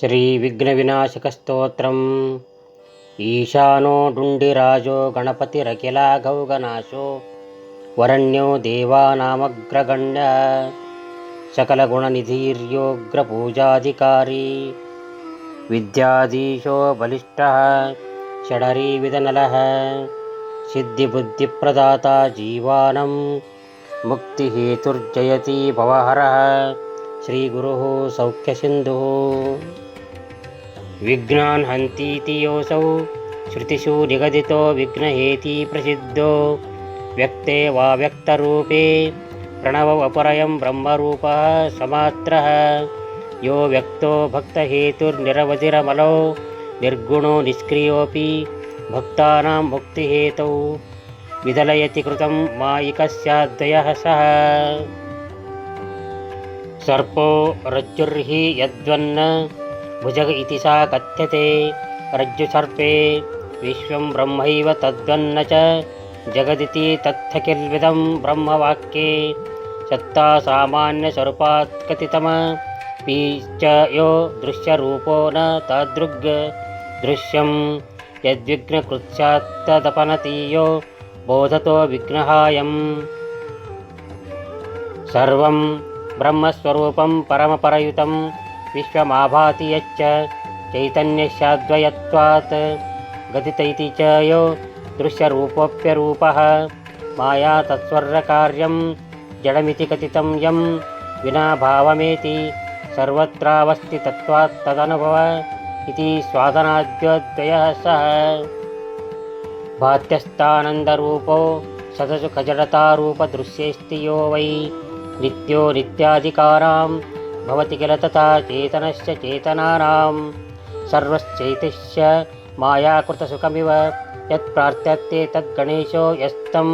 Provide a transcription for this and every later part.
श्रीविघ्नविनाशकस्तोत्रम्। ईशानो डुण्डिराजो गणपतिरखिलाघौगनाशो वरण्यो देवानामग्रगण्य। सकलगुणनिधिर्योग्रपूजाधिकारी। विद्याधीशो बलिष्ठः। षडरीविदनलः। सिद्धिबुद्धिप्रदाता जीवानं मुक्तिहेतुर्जयति भवहरः श्रीगुरुः सौख्यसिन्धुः विघ्नान् हन्तीति योऽसौ श्रुतिषु निगदितो विघ्नहेति प्रसिद्धो व्यक्ते वा व्यक्तरूपे प्रणवपरयं ब्रह्मरूपः समात्रः यो व्यक्तो भक्तहेतुर्निरवधिरमलो निर्गुणो निष्क्रियोऽपि भक्तानां मुक्तिहेतौ विदलयति कृतं मायिकस्याद्वयः सः सर्पो रज्जुर्हि यद्वन्न भुजग इति सा कथ्यते। रज्जुसर्पे विश्वं ब्रह्मैव तद्वन्न च। जगदिति तत्थकिल्विदं ब्रह्मवाक्ये। सत्ता सामान्यस्वरूपात् कथितमपि च यो दृश्यरूपो न तादृग्। दृश्यं यद्विघ्नकृत्स्यात्तदपनति यो बोधतो विघ्नहायम्। सर्वं ब्रह्मस्वरूपं परमपरयुतं विश्वमाभाति यच्च चैतन्यस्याद्वयत्वात् गदित इति च यो दृश्यरूपोऽप्यरूपः। माया तत्स्वर्गकार्यं जडमिति कथितं यं विना भावमेति सर्वत्रावस्ति तत्त्वात् तदनुभव इति स्वादनाद्योद्वयः सः भात्यस्थानन्दरूपो सदसुखजडतारूपदृश्येऽस्ति यो वै नित्यो नित्याधिकारां भवति किल तथा चेतनस्य चेतनानां सर्वश्चैतस्य मायाकृतसुखमिव यत्प्रार्थ्यते तद्गणेशो यस्तं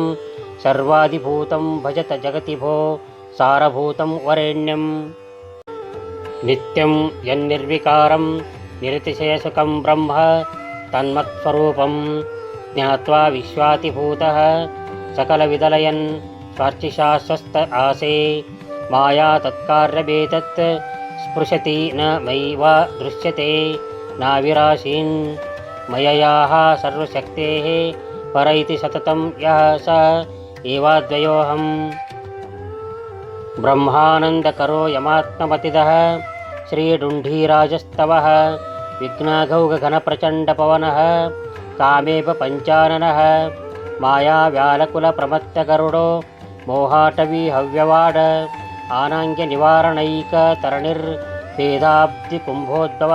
सर्वाधिभूतं भजत जगति भो सारभूतं वरेण्यं नित्यं यन्निर्विकारं निरतिशयसुखं ब्रह्म तन्मत्स्वरूपं ज्ञात्वा विश्वातिभूतः सकलविदलयन् स्वस्थ आसे। माया तत्कार्यमेतत् स्पृशति न मयि वा दृश्यते। नाविराशीन् मययाः सर्वशक्तेः पर इति सततं यः स एवाद्वयोऽहम्। ब्रह्मानन्दकरो यमात्मपतिदः श्रीडुण्ढीराजस्तवः विघ्नाघौघघनप्रचण्डपवनः कामेव पञ्चाननः మోహాటవీ హవ్యవాడ ఆనాంగ్య నివారణైక తరణిర్ పేదాబ్ది కుంభోద్భవ